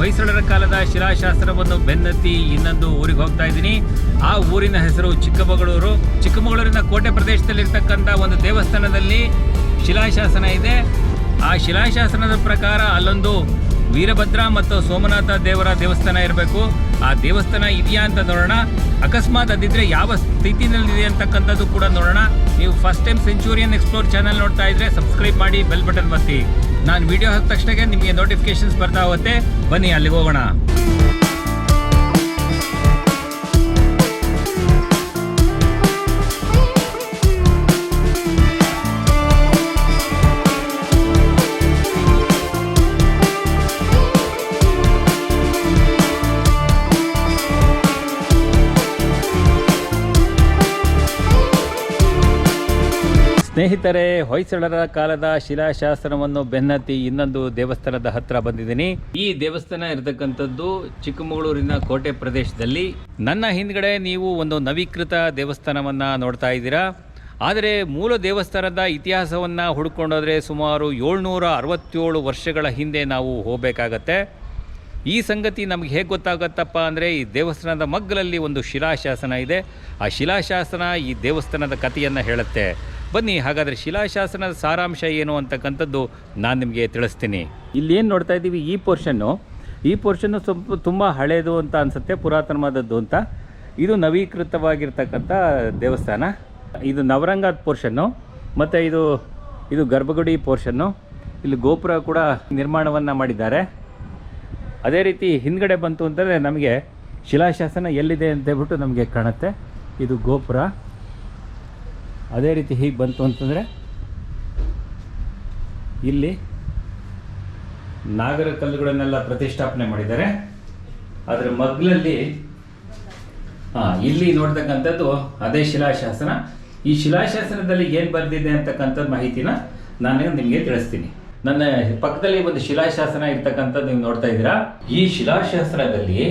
ಹೊಯ್ಸಳರ ಕಾಲದ ಶಿಲಾಶಾಸ್ತ್ರವನ್ನು ಬೆನ್ನತ್ತಿ ಇನ್ನೊಂದು ಊರಿಗೆ ಹೋಗ್ತಾ ಇದ್ದೀನಿ. ಆ ಊರಿನ ಹೆಸರು ಚಿಕ್ಕಮಗಳೂರು. ಚಿಕ್ಕಮಗಳೂರಿನ ಕೋಟೆ ಪ್ರದೇಶದಲ್ಲಿರ್ತಕ್ಕಂಥ ಒಂದು ದೇವಸ್ಥಾನದಲ್ಲಿ ಶಿಲಾಶಾಸನ ಇದೆ. ಆ ಶಿಲಾಶಾಸನದ ಪ್ರಕಾರ ಅಲ್ಲೊಂದು ವೀರಭದ್ರ ಮತ್ತು ಸೋಮನಾಥ ದೇವರ ದೇವಸ್ಥಾನ ಇರಬೇಕು. ಆ ದೇವಸ್ಥಾನ ಇದೆಯಾ ಅಂತ ನೋಡೋಣ. ಅಕಸ್ಮಾತ್ ಅದಿದ್ರೆ ಯಾವ ಸ್ಥಿತಿನಲ್ಲಿದೆ ಅಂತಕ್ಕಂಥದ್ದು ಕೂಡ ನೋಡೋಣ. ನೀವು first time centurion explore channel ನೋಡ್ತಾ ಇದ್ರೆ ಸಬ್ಸ್ಕ್ರೈಬ್ ಮಾಡಿ ಬೆಲ್ ಬಟನ್ ಒತ್ತಿ. ನಾನು ವಿಡಿಯೋ ಹಾಕಿದ ತಕ್ಷಣ ನಿಮಗೆ ನೋಟಿಫಿಕೇಶನ್ಸ್ ಬರ್ತಾ ಹೋಗುತ್ತೆ. ಬನ್ನಿ ಅಲ್ಲಿಗೆ ಹೋಗೋಣ. ಸ್ನೇಹಿತರೆ, ಹೊಯ್ಸಳರ ಕಾಲದ ಶಿಲಾಶಾಸನವನ್ನು ಬೆನ್ನತ್ತಿ ಇನ್ನೊಂದು ದೇವಸ್ಥಾನದ ಹತ್ರ ಬಂದಿದ್ದೀನಿ. ಈ ದೇವಸ್ಥಾನ ಇರತಕ್ಕಂಥದ್ದು ಚಿಕ್ಕಮಗಳೂರಿನ ಕೋಟೆ ಪ್ರದೇಶದಲ್ಲಿ. ನನ್ನ ಹಿಂದ್ಗಡೆ ನೀವು ಒಂದು ನವೀಕೃತ ದೇವಸ್ಥಾನವನ್ನ ನೋಡ್ತಾ ಇದ್ದೀರಾ. ಆದರೆ ಮೂಲ ದೇವಸ್ಥಾನದ ಇತಿಹಾಸವನ್ನು ಹುಡ್ಕೊಂಡೋದ್ರೆ ಸುಮಾರು ಏಳ್ನೂರ ಅರವತ್ತೇಳು ವರ್ಷಗಳ ಹಿಂದೆ ನಾವು ಹೋಗಬೇಕಾಗತ್ತೆ. ಈ ಸಂಗತಿ ನಮಗೆ ಹೇಗೆ ಗೊತ್ತಾಗತ್ತಪ್ಪ ಅಂದರೆ, ಈ ದೇವಸ್ಥಾನದ ಮಗ್ಗಲಲ್ಲಿ ಒಂದು ಶಿಲಾಶಾಸನ ಇದೆ. ಆ ಶಿಲಾಶಾಸನ ಈ ದೇವಸ್ಥಾನದ ಕಥೆಯನ್ನು ಹೇಳುತ್ತೆ. ಬನ್ನಿ, ಹಾಗಾದರೆ ಶಿಲಾಶಾಸನದ ಸಾರಾಂಶ ಏನು ಅಂತಕ್ಕಂಥದ್ದು ನಾನು ನಿಮಗೆ ತಿಳಿಸ್ತೀನಿ. ಇಲ್ಲಿ ಏನು ನೋಡ್ತಾ ಇದ್ದೀವಿ, ಈ ಪೋರ್ಷನ್ನು. ಈ ಪೋರ್ಷನ್ನು ಸ್ವಲ್ಪ ತುಂಬ ಹಳೆಯದು ಅಂತ ಅನಿಸುತ್ತೆ, ಪುರಾತನವಾದದ್ದು ಅಂತ. ಇದು ನವೀಕೃತವಾಗಿರ್ತಕ್ಕಂಥ ದೇವಸ್ಥಾನ. ಇದು ನವರಂಗ ಪೋರ್ಷನ್ನು, ಮತ್ತು ಇದು ಇದು ಗರ್ಭಗುಡಿ ಪೋರ್ಷನ್ನು. ಇಲ್ಲಿ ಗೋಪುರ ಕೂಡ ನಿರ್ಮಾಣವನ್ನು ಮಾಡಿದ್ದಾರೆ. ಅದೇ ರೀತಿ ಹಿಂದ್ಗಡೆ ಬಂತು ಅಂತಂದರೆ ನಮಗೆ ಶಿಲಾಶಾಸನ ಎಲ್ಲಿದೆ ಅಂತ ಹೇಳ್ಬಿಟ್ಟು ನಮಗೆ ಕಾಣುತ್ತೆ. ಇದು ಗೋಪುರ. ಅದೇ ರೀತಿ ಹೀಗೆ ಬಂತು ಅಂತಂದರೆ ಇಲ್ಲಿ ನಾಗರ ಕಲ್ಲುಗಳನ್ನೆಲ್ಲ ಪ್ರತಿಷ್ಠಾಪನೆ ಮಾಡಿದ್ದಾರೆ. ಅದರ ಮಗ್ಲಲ್ಲಿ, ಹಾಂ, ಇಲ್ಲಿ ನೋಡ್ತಕ್ಕಂಥದ್ದು ಅದೇ ಶಿಲಾಶಾಸನ. ಈ ಶಿಲಾಶಾಸನದಲ್ಲಿ ಏನು ಬರೆದಿದೆ ಅಂತಕ್ಕಂಥದ್ದು ಮಾಹಿತಿನ ನಾನು ನಿಮಗೆ ತಿಳಿಸ್ತೀನಿ. ನನ್ನ ಪಕ್ಕದಲ್ಲಿ ಒಂದು ಶಿಲಾಶಾಸನ ಇರ್ತಕ್ಕಂಥದ್ದು ನೀವು ನೋಡ್ತಾ ಇದ್ದೀರಾ? ಈ ಶಿಲಾಶಾಸನದಲ್ಲಿ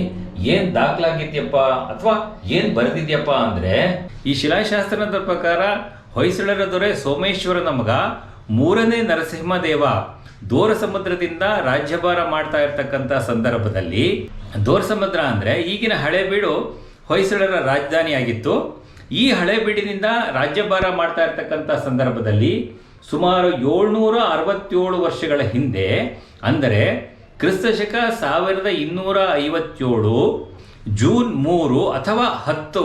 ಏನ್ ದಾಖಲಾಗಿದ್ಯಪ್ಪ ಅಥವಾ ಏನ್ ಬರೆದಿದ್ಯಪ್ಪ ಅಂದ್ರೆ, ಈ ಶಿಲಾಶಾಸನದ ಪ್ರಕಾರ ಹೊಯ್ಸಳರ ದೊರೆ ಸೋಮೇಶ್ವರನ ಮಗ ಮೂರನೇ ನರಸಿಂಹದೇವ ದೋರ ಸಮುದ್ರದಿಂದ ರಾಜ್ಯಭಾರ ಮಾಡ್ತಾ ಇರ್ತಕ್ಕಂಥ ಸಂದರ್ಭದಲ್ಲಿ ದೋರ ಸಮುದ್ರ ಅಂದ್ರೆ ಈಗಿನ ಹಳೆಬೀಡು ಹೊಯ್ಸಳರ ರಾಜಧಾನಿಯಾಗಿತ್ತು. ಈ ಹಳೆಬೀಡಿನಿಂದ ರಾಜ್ಯಭಾರ ಮಾಡ್ತಾ ಇರ್ತಕ್ಕಂಥ ಸಂದರ್ಭದಲ್ಲಿ ಸುಮಾರು ಏಳ್ನೂರ ಅರವತ್ತೇಳು ವರ್ಷಗಳ ಹಿಂದೆ, ಅಂದರೆ ಕ್ರಿಸ್ತಶಕ ಸಾವಿರದ ಇನ್ನೂರ ಐವತ್ತೇಳು ಜೂನ್ ಮೂರು ಅಥವಾ ಹತ್ತು,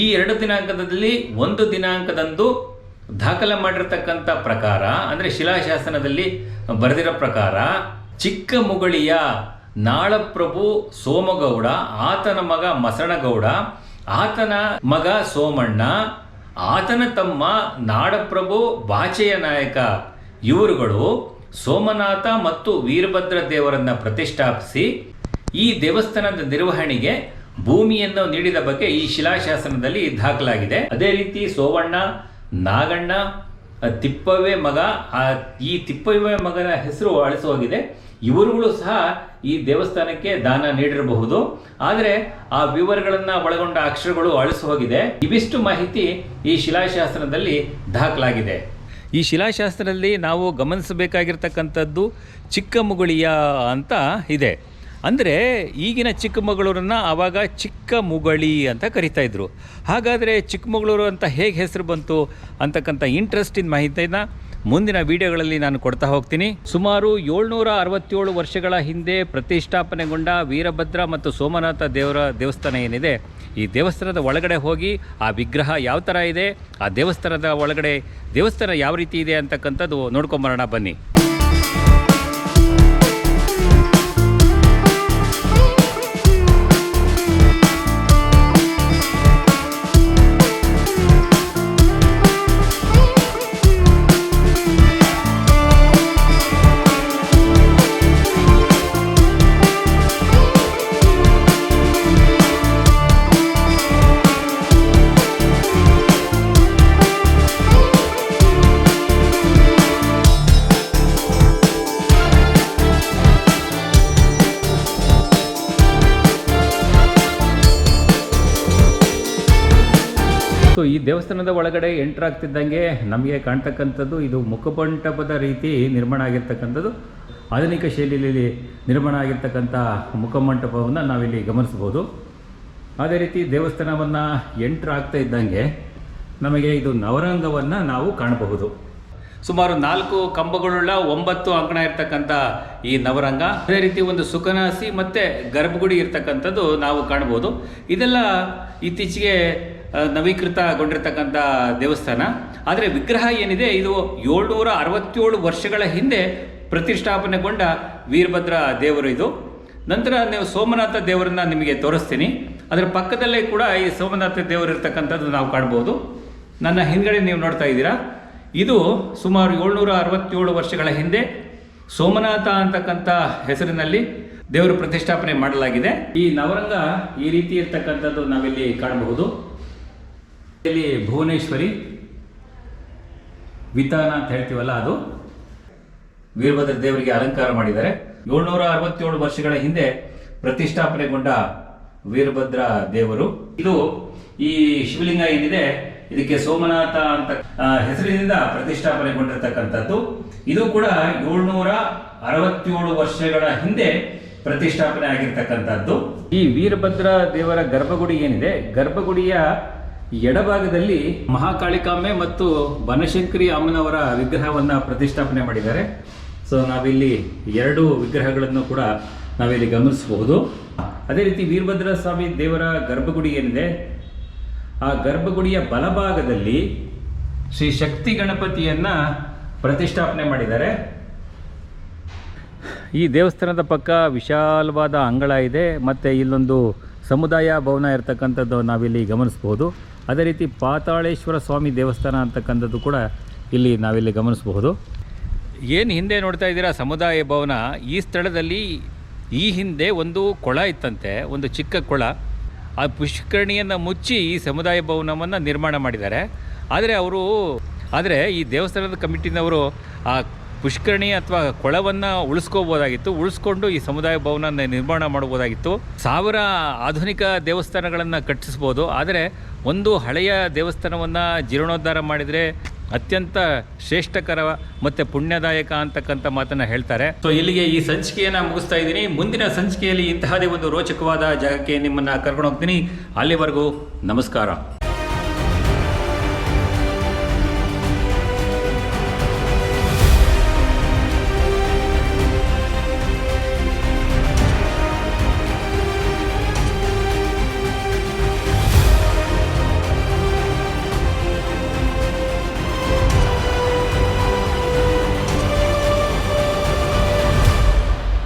ಈ ಎರಡು ದಿನಾಂಕದಲ್ಲಿ ಒಂದು ದಿನಾಂಕದಂದು ದಾಖಲೆ ಮಾಡಿರ್ತಕ್ಕಂಥ ಪ್ರಕಾರ, ಅಂದರೆ ಶಿಲಾಶಾಸನದಲ್ಲಿ ಬರೆದಿರೋ ಪ್ರಕಾರ, ಚಿಕ್ಕಮುಗಳಿಯ ನಾಳಪ್ರಭು ಸೋಮಗೌಡ, ಆತನ ಮಗ ಮಸಣಗೌಡ ಆತನ ಮಗ ಸೋಮಣ್ಣ ಆತನ ತಮ್ಮ ನಾಡಪ್ರಭು ಬಾಚೆಯ ನಾಯಕ, ಇವರುಗಳು ಸೋಮನಾಥ ಮತ್ತು ವೀರಭದ್ರ ದೇವರನ್ನ ಪ್ರತಿಷ್ಠಾಪಿಸಿ ಈ ದೇವಸ್ಥಾನದ ನಿರ್ವಹಣೆಗೆ ಭೂಮಿಯನ್ನು ನೀಡಿದ ಬಗ್ಗೆ ಈ ಶಿಲಾಶಾಸನದಲ್ಲಿ ದಾಖಲಾಗಿದೆ. ಅದೇ ರೀತಿ ಸೋವಣ್ಣ, ನಾಗಣ್ಣ ತಿಪ್ಪವೇ ಮಗ ಈ ತಿಪ್ಪವೇ ಮಗನ ಹೆಸರು ಅಳಿಸೋಗಿದೆ. ಇವರುಗಳು ಸಹ ಈ ದೇವಸ್ಥಾನಕ್ಕೆ ದಾನ ನೀಡಿರಬಹುದು. ಆದರೆ ಆ ವಿವರಗಳನ್ನ ಒಳಗೊಂಡ ಅಕ್ಷರಗಳು ಅಳಿಸಿ ಹೋಗಿದೆ. ಇವಿಷ್ಟು ಮಾಹಿತಿ ಈ ಶಿಲಾಶಾಸ್ತ್ರದಲ್ಲಿ ದಾಖಲಾಗಿದೆ. ಈ ಶಿಲಾಶಾಸ್ತ್ರದಲ್ಲಿ ನಾವು ಗಮನಿಸಬೇಕಾಗಿರ್ತಕ್ಕಂಥದ್ದು ಚಿಕ್ಕಮುಗಳಿಯ ಅಂತ ಇದೆ. ಅಂದರೆ ಈಗಿನ ಚಿಕ್ಕಮಗಳೂರನ್ನು ಆವಾಗ ಚಿಕ್ಕಮುಗಳಿ ಅಂತ ಕರಿತಾ ಇದ್ರು. ಹಾಗಾದರೆ ಚಿಕ್ಕಮಗಳೂರು ಅಂತ ಹೇಗೆ ಹೆಸರು ಬಂತು ಅಂತಕ್ಕಂಥ ಇಂಟ್ರೆಸ್ಟಿನ ಮಾಹಿತಿನ ಮುಂದಿನ ವಿಡಿಯೋಗಳಲ್ಲಿ ನಾನು ಕೊಡ್ತಾ ಹೋಗ್ತೀನಿ. ಸುಮಾರು ಏಳ್ನೂರ ಅರವತ್ತೇಳು ವರ್ಷಗಳ ಹಿಂದೆ ಪ್ರತಿಷ್ಠಾಪನೆಗೊಂಡ ವೀರಭದ್ರ ಮತ್ತು ಸೋಮನಾಥ ದೇವರ ದೇವಸ್ಥಾನ ಏನಿದೆ, ಈ ದೇವಸ್ಥಾನದ ಒಳಗಡೆ ಹೋಗಿ ಆ ವಿಗ್ರಹ ಯಾವ ಥರ ಇದೆ, ಆ ದೇವಸ್ಥಾನದ ಒಳಗಡೆ ದೇವಸ್ಥಾನ ಯಾವ ರೀತಿ ಇದೆ ಅಂತಕ್ಕಂಥದ್ದು ನೋಡ್ಕೊಂಬರೋಣ ಬನ್ನಿ. ಈ ದೇವಸ್ಥಾನದ ಒಳಗಡೆ ಎಂಟ್ರ್ ಆಗ್ತಿದ್ದಂಗೆ ನಮಗೆ ಕಾಣ್ತಕ್ಕಂಥದ್ದು ಇದು ಮುಖಮಂಟಪದ ರೀತಿ ನಿರ್ಮಾಣ ಆಗಿರ್ತಕ್ಕಂಥದ್ದು. ಆಧುನಿಕ ಶೈಲಿಯಲ್ಲಿ ನಿರ್ಮಾಣ ಆಗಿರ್ತಕ್ಕಂಥ ಮುಖಮಂಟಪವನ್ನು ನಾವಿಲ್ಲಿ ಗಮನಿಸ್ಬೋದು ಅದೇ ರೀತಿ ದೇವಸ್ಥಾನವನ್ನು ಎಂಟ್ರ್ ಆಗ್ತಾ ಇದ್ದಂಗೆ ನಮಗೆ ಇದು ನವರಂಗವನ್ನು ನಾವು ಕಾಣಬಹುದು. ಸುಮಾರು ನಾಲ್ಕು ಕಂಬಗಳುಳ್ಳ ಒಂಬತ್ತು ಅಂಕಣ ಇರ್ತಕ್ಕಂಥ ಈ ನವರಂಗ, ಅದೇ ರೀತಿ ಒಂದು ಸುಖನಾಸಿ ಮತ್ತು ಗರ್ಭಗುಡಿ ಇರ್ತಕ್ಕಂಥದ್ದು ನಾವು ಕಾಣ್ಬೋದು ಇದೆಲ್ಲ ಇತ್ತೀಚೆಗೆ ನವೀಕೃತಗೊಂಡಿರ್ತಕ್ಕಂಥ ದೇವಸ್ಥಾನ. ಆದರೆ ವಿಗ್ರಹ ಏನಿದೆ, ಇದು ಏಳ್ನೂರ ಅರವತ್ತೇಳು ವರ್ಷಗಳ ಹಿಂದೆ ಪ್ರತಿಷ್ಠಾಪನೆಗೊಂಡ ವೀರಭದ್ರ ದೇವರು ಇದು. ನಂತರ ನೀವು ಸೋಮನಾಥ ದೇವರನ್ನ ನಿಮಗೆ ತೋರಿಸ್ತೀನಿ. ಅದರ ಪಕ್ಕದಲ್ಲೇ ಕೂಡ ಈ ಸೋಮನಾಥ ದೇವರು ಇರ್ತಕ್ಕಂಥದ್ದು ನಾವು ಕಾಣ್ಬೋದು. ನನ್ನ ಹಿಂದ್ಗಡೆ ನೀವು ನೋಡ್ತಾ ಇದ್ದೀರಾ? ಇದು ಸುಮಾರು ಏಳ್ನೂರ ಅರವತ್ತೇಳು ವರ್ಷಗಳ ಹಿಂದೆ ಸೋಮನಾಥ ಅಂತಕ್ಕಂಥ ಹೆಸರಿನಲ್ಲಿ ದೇವರು ಪ್ರತಿಷ್ಠಾಪನೆ ಮಾಡಲಾಗಿದೆ. ಈ ನವರಂಗ ಈ ರೀತಿ ಇರ್ತಕ್ಕಂಥದ್ದು ನಾವಿಲ್ಲಿ ಕಾಣಬಹುದು. ಇಲ್ಲಿ ಭುವನೇಶ್ವರಿ, ವಿತಾನ ಅಂತ ಹೇಳ್ತೀವಲ್ಲ ಅದು. ವೀರಭದ್ರ ದೇವರಿಗೆ ಅಲಂಕಾರ ಮಾಡಿದ್ದಾರೆ. ಏಳ್ನೂರ ಅರವತ್ತೇಳು ವರ್ಷಗಳ ಹಿಂದೆ ಪ್ರತಿಷ್ಠಾಪನೆಗೊಂಡ ವೀರಭದ್ರ ದೇವರು. ಇದು ಈ ಶಿವಲಿಂಗ ಏನಿದೆ, ಇದಕ್ಕೆ ಸೋಮನಾಥ ಅಂತ ಹೆಸರಿನಿಂದ ಪ್ರತಿಷ್ಠಾಪನೆಗೊಂಡಿರ್ತಕ್ಕಂಥದ್ದು. ಇದು ಕೂಡ ಏಳ್ನೂರ ಅರವತ್ತೇಳು ವರ್ಷಗಳ ಹಿಂದೆ ಪ್ರತಿಷ್ಠಾಪನೆ ಆಗಿರ್ತಕ್ಕಂಥದ್ದು. ಈ ವೀರಭದ್ರ ದೇವರ ಗರ್ಭಗುಡಿ ಏನಿದೆ, ಗರ್ಭಗುಡಿಯ ಎಡಭಾಗದಲ್ಲಿ ಮಹಾಕಾಳಿಕಾಮೆ ಮತ್ತು ಬನಶಂಕರಿ ಅಮ್ಮನವರ ವಿಗ್ರಹವನ್ನ ಪ್ರತಿಷ್ಠಾಪನೆ ಮಾಡಿದ್ದಾರೆ. ಸೊ ನಾವಿಲ್ಲಿ ಎರಡು ವಿಗ್ರಹಗಳನ್ನು ಕೂಡ ನಾವಿಲ್ಲಿ ಗಮನಿಸಬಹುದು. ಅದೇ ರೀತಿ ವೀರಭದ್ರ ಸ್ವಾಮಿ ದೇವರ ಗರ್ಭಗುಡಿ ಏನಿದೆ? ಆ ಗರ್ಭಗುಡಿಯ ಬಲಭಾಗದಲ್ಲಿ ಶ್ರೀ ಶಕ್ತಿ ಗಣಪತಿಯನ್ನ ಪ್ರತಿಷ್ಠಾಪನೆ ಮಾಡಿದ್ದಾರೆ. ಈ ದೇವಸ್ಥಾನದ ಪಕ್ಕ ವಿಶಾಲವಾದ ಅಂಗಳ ಇದೆ. ಮತ್ತು ಇಲ್ಲೊಂದು ಸಮುದಾಯ ಭವನ ಇರತಕ್ಕಂಥದ್ದು ನಾವಿಲ್ಲಿ ಗಮನಿಸ್ಬೋದು ಅದೇ ರೀತಿ ಪಾತಾಳೇಶ್ವರ ಸ್ವಾಮಿ ದೇವಸ್ಥಾನ ಅಂತಕ್ಕಂಥದ್ದು ಕೂಡ ಇಲ್ಲಿ ನಾವಿಲ್ಲಿ ಗಮನಿಸಬಹುದು. ಏನು ಹಿಂದೆ ನೋಡ್ತಾ ಇದ್ದೀರಾ ಸಮುದಾಯ ಭವನ? ಈ ಸ್ಥಳದಲ್ಲಿ ಈ ಹಿಂದೆ ಒಂದು ಕೊಳ ಇತ್ತಂತೆ, ಒಂದು ಚಿಕ್ಕ ಕೊಳ. ಆ ಪುಷ್ಕರಣಿಯನ್ನು ಮುಚ್ಚಿ ಈ ಸಮುದಾಯ ಭವನವನ್ನು ನಿರ್ಮಾಣ ಮಾಡಿದ್ದಾರೆ. ಆದರೆ ಅವರು, ಆದರೆ ಈ ದೇವಸ್ಥಾನದ ಕಮಿಟಿನವರು ಆ ಪುಷ್ಕರಣಿ ಅಥವಾ ಕೊಳವನ್ನು ಉಳಿಸ್ಕೋಬೋದಾಗಿತ್ತು, ಉಳಿಸ್ಕೊಂಡು ಈ ಸಮುದಾಯ ಭವನ ನಿರ್ಮಾಣ ಮಾಡ್ಬೋದಾಗಿತ್ತು ಸಾವಿರ ಆಧುನಿಕ ದೇವಸ್ಥಾನಗಳನ್ನು ಕಟ್ಟಿಸ್ಬೋದು, ಆದರೆ ಒಂದು ಹಳೆಯ ದೇವಸ್ಥಾನವನ್ನು ಜೀರ್ಣೋದ್ಧಾರ ಮಾಡಿದರೆ ಅತ್ಯಂತ ಶ್ರೇಷ್ಠಕರ ಮತ್ತು ಪುಣ್ಯದಾಯಕ ಅಂತಕ್ಕಂಥ ಮಾತನ್ನು ಹೇಳ್ತಾರೆ. ಸೊ ಇಲ್ಲಿಗೆ ಈ ಸಂಚಿಕೆಯನ್ನು ಮುಗಿಸ್ತಾ ಇದ್ದೀನಿ. ಮುಂದಿನ ಸಂಚಿಕೆಯಲ್ಲಿ ಇಂತಹದೇ ಒಂದು ರೋಚಕವಾದ ಜಾಗಕ್ಕೆ ನಿಮ್ಮನ್ನು ಕರ್ಕೊಂಡು ಹೋಗ್ತೀನಿ. ಅಲ್ಲಿವರೆಗೂ ನಮಸ್ಕಾರ.